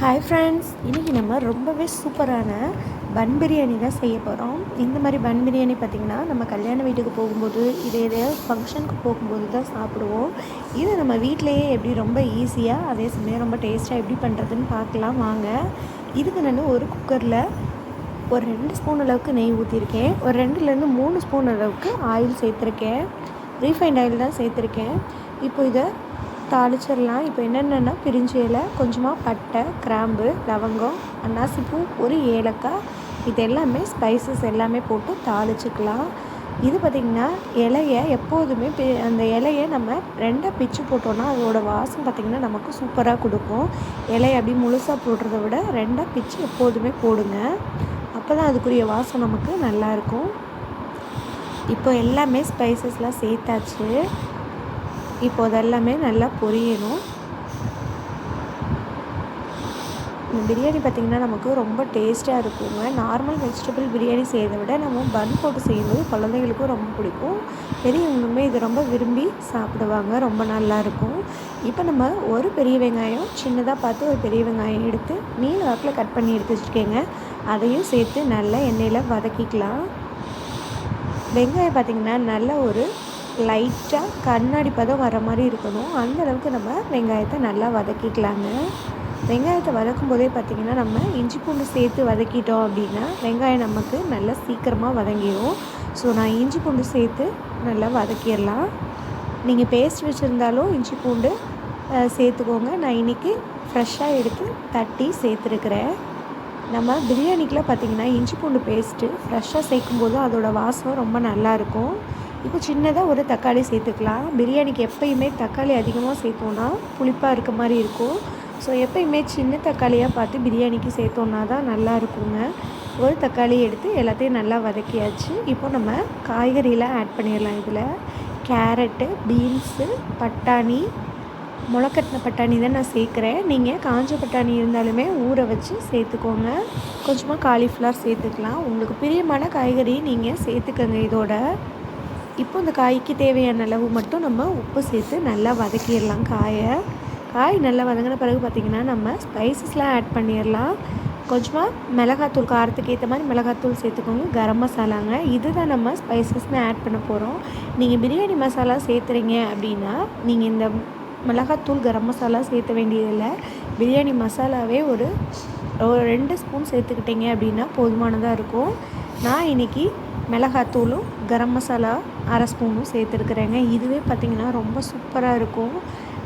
Hi friends இன்றைக்கி நம்ம ரொம்பவே சூப்பரான பன் பிரியாணி தான் செய்ய போகிறோம் இந்த மாதிரி பன் பிரியாணி பார்த்திங்கன்னா நம்ம கல்யாண வீட்டுக்கு போகும்போது இதே எதையாவது ஃபங்க்ஷனுக்கு போகும்போது தான் சாப்பிடுவோம். இது நம்ம வீட்டிலையே எப்படி ரொம்ப ஈஸியாக அதே சமயம் ரொம்ப டேஸ்ட்டாக எப்படி பண்ணுறதுன்னு பார்க்கலாம். வாங்க. இதுக்கு நான் ஒரு குக்கரில் ஒரு ரெண்டு ஸ்பூன் அளவுக்கு நெய் ஊற்றிருக்கேன் ஒரு ரெண்டுலேருந்து மூணு ஸ்பூன் அளவுக்கு ஆயில் சேர்த்துருக்கேன். ரீஃபைண்ட் ஆயில் தான் சேர்த்துருக்கேன். இப்போ இதை தாளிச்சிடலாம். இப்போ என்னென்னா பிரிஞ்சு இலை கொஞ்சமாக பட்டை கிராம்பு லவங்கம் அன்னாசிப்பூ ஒரு ஏலக்காய். இது எல்லாமே ஸ்பைசஸ் எல்லாமே போட்டு தாளிச்சிக்கலாம். இது பார்த்திங்கன்னா இலையை எப்போதுமே அந்த இலையை நம்ம ரெண்டாக பிச்சு போட்டோன்னா அதோட வாசம் பார்த்திங்கன்னா நமக்கு சூப்பராக கொடுக்கும். இலையை அப்படி முழுசாக போடுறத விட ரெண்டாக பிச்சு எப்போதுமே போடுங்க. அப்போ தான் அதுக்குரிய வாசம் நமக்கு நல்லாயிருக்கும் இப்போ எல்லாமே ஸ்பைசஸ்லாம் சேர்த்தாச்சு. இப்போ அதெல்லாமே நல்லா பொரியணும். இந்த பிரியாணி பார்த்திங்கன்னா நமக்கு ரொம்ப டேஸ்ட்டாக இருக்குங்க. நார்மல் வெஜிடபிள் பிரியாணி செய்கிறத விட நம்ம பன் போட்டு செய்யும்போது குழந்தைங்களுக்கும் ரொம்ப பிடிக்கும். பெரியவங்களுமே இது ரொம்ப விரும்பி சாப்பிடுவாங்க. ரொம்ப நல்லாயிருக்கும் இப்போ நம்ம ஒரு பெரிய வெங்காயம் சின்னதாக பார்த்து ஒரு பெரிய வெங்காயம் எடுத்து நீல வாக்கில் கட் பண்ணி எடுத்து வச்சுருக்கேங்க. அதையும் சேர்த்து நல்லா எண்ணெயில் வதக்கிக்கலாம். வெங்காயம் பார்த்திங்கன்னா நல்ல ஒரு லைட்டாக கண்ணாடி பதம் வர மாதிரி இருக்கணும். அந்த அளவுக்கு நம்ம வெங்காயத்தை நல்லா வதக்கிக்கலாங்க. வெங்காயத்தை வதக்கும் போதே பார்த்திங்கன்னா நம்ம இஞ்சி பூண்டு சேர்த்து வதக்கிட்டோம் அப்படின்னா வெங்காயம் நமக்கு நல்லா சீக்கிரமாக வதங்கிடும் ஸோ நான் இஞ்சி பூண்டு சேர்த்து நல்லா வதக்கிடலாம். நீங்கள் பேஸ்ட் வச்சுருந்தாலும் இஞ்சி பூண்டு சேர்த்துக்கோங்க. நான் இன்றைக்கி ஃப்ரெஷ்ஷாக எடுத்து தட்டி சேர்த்துருக்குறேன். நம்ம பிரியாணிக்கெலாம் பார்த்திங்கன்னா இஞ்சி பூண்டு பேஸ்ட்டு ஃப்ரெஷ்ஷாக சேர்க்கும்போது அதோடய வாசம் ரொம்ப நல்லாயிருக்கும் இப்போ சின்னதாக ஒரு தக்காளி சேர்த்துக்கலாம். பிரியாணிக்கு எப்போயுமே தக்காளி அதிகமாக சேர்த்தோன்னா புளிப்பாக இருக்க மாதிரி இருக்கும். ஸோ எப்போயுமே சின்ன தக்காளியாக பார்த்து பிரியாணிக்கு சேர்த்தோன்னா தான் நல்லா இருக்குங்க. ஒரு தக்காளி எடுத்து எல்லாத்தையும் நல்லா வதக்கியாச்சு. இப்போ நம்ம காய்கறியெலாம் ஆட் பண்ணிடலாம் இதில். கேரட்டு பீன்ஸு பட்டாணி முளைக்கட்டின பட்டாணி தான் நான் சேர்க்குறேன். நீங்கள் காஞ்ச பட்டாணி இருந்தாலுமே ஊற வச்சு சேர்த்துக்கோங்க. கொஞ்சமாக காலிஃப்ளவர் சேர்த்துக்கலாம். உங்களுக்கு பிரியமான காய்கறி நீங்கள் சேர்த்துக்கங்க இதோட. இப்போ இந்த காய்க்கு தேவையான அளவு மட்டும் நம்ம உப்பு சேர்த்து நல்லா வதக்கிடலாம் காயை. காய் நல்லா வதங்கின பிறகு பார்த்திங்கன்னா நம்ம ஸ்பைசஸ்லாம் ஆட் பண்ணிடலாம். கொஞ்சமாக மிளகாத்தூள் காரத்துக்கு ஏற்ற மாதிரி மிளகாத்தூள் சேர்த்துக்கோங்க கரம் மசாலாங்க. இது தான் நம்ம ஸ்பைசஸ்னு ஆட் பண்ண போகிறோம் நீங்கள் பிரியாணி மசாலா சேர்த்துறீங்க அப்படின்னா நீங்கள் இந்த மிளகாத்தூள் கரம் மசாலா சேர்த்த வேண்டியதில்லை. பிரியாணி மசாலாவே ஒரு ஒரு ரெண்டு ஸ்பூன் சேர்த்துக்கிட்டிங்க அப்படின்னா போதுமானதாக இருக்கும். நான் இன்றைக்கி மிளகாத்தூளும் கரம் மசாலா அரை ஸ்பூனும் சேர்த்துருக்குறேங்க. இதுவே பார்த்திங்கன்னா ரொம்ப சூப்பராக இருக்கும்.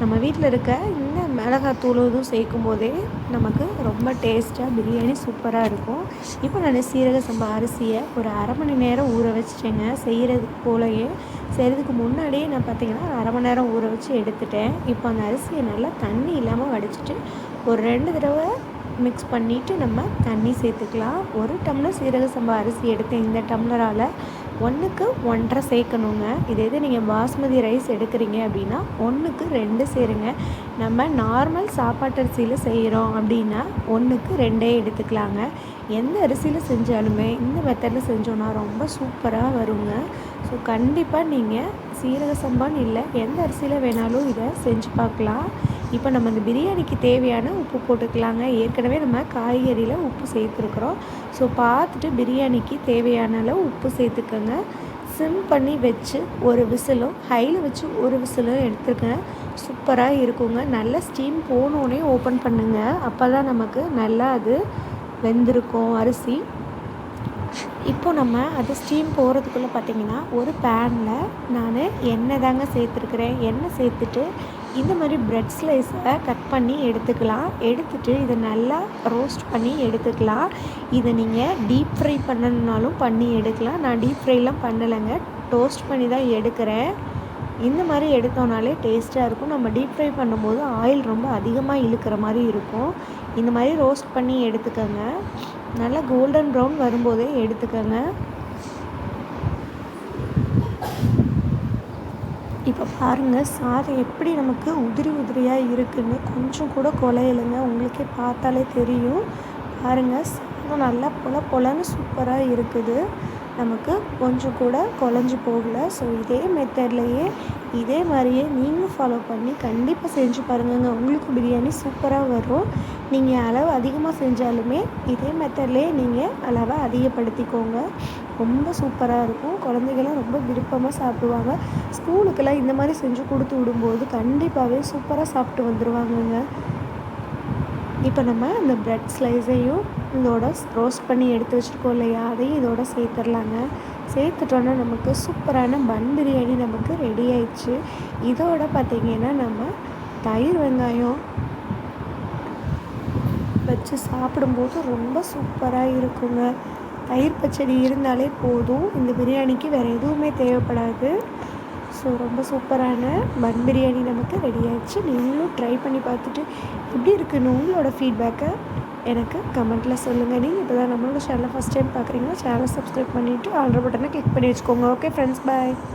நம்ம வீட்டில் இருக்க இந்த மிளகாத்தூள் இதுவும் சேர்க்கும் போதே நமக்கு ரொம்ப டேஸ்ட்டாக பிரியாணி சூப்பராக இருக்கும். இப்போ நான் சீரக சம்பா அரிசியை ஒரு அரை மணி நேரம் ஊற வச்சுட்டேங்க. செய்கிறதுக்கு போலயே செய்கிறதுக்கு முன்னாடியே நான் பார்த்திங்கன்னா அரை மணி நேரம் ஊற வச்சு எடுத்துட்டேன். இப்போ அந்த அரிசியை நல்லா தண்ணி இல்லாமல் வடிச்சிட்டு ஒரு ரெண்டு தடவை மிக்ஸ் பண்ணிவிட்டு நம்ம தண்ணி சேர்த்துக்கலாம். ஒரு டம்ளர் சீரக சம்பா அரிசி எடுத்து இந்த டம்ளரால் ஒன்றுக்கு ஒன்றரை சேர்க்கணுங்க. இதே இது நீங்கள் பாஸ்மதி ரைஸ் எடுக்கிறீங்க அப்படின்னா ஒன்றுக்கு ரெண்டு சேருங்க. நம்ம நார்மல் சாப்பாட்டு அரிசியில் செய்கிறோம் அப்படின்னா ஒன்றுக்கு ரெண்டே எடுத்துக்கலாங்க. எந்த அரிசியில் செஞ்சாலுமே இந்த மெத்தடில் செஞ்சோன்னா ரொம்ப சூப்பராக வருங்க. ஸோ கண்டிப்பாக நீங்கள் சீரக சம்பான்னு இல்லை எந்த அரிசியில் வேணாலும் இதை செஞ்சு பார்க்கலாம். இப்போ நம்ம இந்த பிரியாணிக்கு தேவையான உப்பு போட்டுக்கலாங்க. ஏற்கனவே நம்ம காய்கறியில் உப்பு சேர்த்துருக்குறோம். ஸோ பார்த்துட்டு பிரியாணிக்கு தேவையான அளவு உப்பு சேர்த்துக்கோங்க. சிம் பண்ணி வச்சு ஒரு விசிலும் ஹையில் வச்சு ஒரு விசிலும் எடுத்துருக்கேன் சூப்பராக இருக்குங்க. நல்லா ஸ்டீம் போனோடனே ஓப்பன் பண்ணுங்கள் அப்போ தான் நமக்கு நல்லா அது வெந்திருக்கும் அரிசி. இப்போ நம்ம அது ஸ்டீம் போகிறதுக்குள்ளே பார்த்திங்கன்னா ஒரு பேனில் நான் எண்ணெய் தாங்க சேர்த்துருக்குறேன். எண்ணெய் சேர்த்துட்டு இந்த மாதிரி ப்ரெட் ஸ்லைஸை கட் பண்ணி எடுத்துக்கலாம். எடுத்துட்டு இதை நல்லா ரோஸ்ட் பண்ணி எடுத்துக்கலாம். இதை நீங்கள் டீப் ஃப்ரை பண்ணணுன்னாலும் பண்ணி எடுக்கலாம். நான் டீப் ஃப்ரைலாம் பண்ணலைங்க. டோஸ்ட் பண்ணி தான் எடுக்கிறேன். இந்த மாதிரி எடுத்தோனாலே டேஸ்ட்டாக இருக்கும். நம்ம டீப் ஃப்ரை பண்ணும்போது ஆயில் ரொம்ப அதிகமாக இழுக்கிற மாதிரி இருக்கும். இந்த மாதிரி ரோஸ்ட் பண்ணி எடுத்துக்கோங்க. நல்லா கோல்டன் ப்ரௌன் வரும்போதே எடுத்துக்கோங்க. இப்போ பாருங்கள் சாதம் எப்படி நமக்கு உதிரி உதிரியாக இருக்குதுன்னு கொஞ்சம் கூட குலையலைங்க உங்களுக்கே பார்த்தாலே தெரியும். பாருங்கள் சாதம் நல்லா பொல பொலன்னு சூப்பராக இருக்குது. நமக்கு கொஞ்சம் கூட குலைஞ்சி போகல. ஸோ இதே மெத்தட்லேயே இதே மாதிரியே நீங்களும் ஃபாலோ பண்ணி கண்டிப்பாக செஞ்சு பாருங்கங்க. உங்களுக்கு பிரியாணி சூப்பராக வரும். நீங்கள் அளவு அதிகமாக செஞ்சாலுமே இதே மெத்தட்லேயே நீங்கள் அளவை அதிகப்படுத்திக்கோங்க. ரொம்ப சூப்பராக இருக்கும். குழந்தைகள்லாம் ரொம்ப விருப்பமாக சாப்பிடுவாங்க. ஸ்கூலுக்கெல்லாம் இந்த மாதிரி செஞ்சு கொடுத்து விடும்போது கண்டிப்பாகவே சூப்பராக சாப்பிட்டு வந்துடுவாங்கங்க இப்போ நம்ம இந்த ப்ரெட் ஸ்லைஸையும் இதோட ரோஸ்ட் பண்ணி எடுத்து வச்சுருக்கோம் இல்லையா? அதையும் இதோட சேர்த்துடலாங்க. சேர்த்துட்டோன்னா நமக்கு சூப்பரான பன் பிரியாணி நமக்கு ரெடி ஆயிடுச்சு. இதோட பார்த்திங்கன்னா நம்ம தயிர் வெங்காயம் வச்சு சாப்பிடும்போது ரொம்ப சூப்பராக இருக்குங்க. தயிர் பச்சடி இருந்தாலே போதும். இந்த பிரியாணிக்கு வேறு எதுவுமே தேவைப்படாது. ஸோ ரொம்ப சூப்பரான பன் பிரியாணி நமக்கு ரெடி ஆயிடுச்சு. நீங்களும் ட்ரை பண்ணி பார்த்துட்டு எப்படி இருக்குன்னு உங்களோட ஃபீட்பேக்கை எனக்கு கமெண்ட்டில் சொல்லுங்கள் நீங்கள் இப்போ தான் நம்மளோட சேனலை ஃபஸ்ட் டைம் பார்க்குறீங்கன்னா சேனலை சப்ஸ்கிரைப் பண்ணிவிட்டு ஆல்ரெடி பட்டனை கிளிக் பண்ணி வச்சுக்கோங்க. Okay friends bye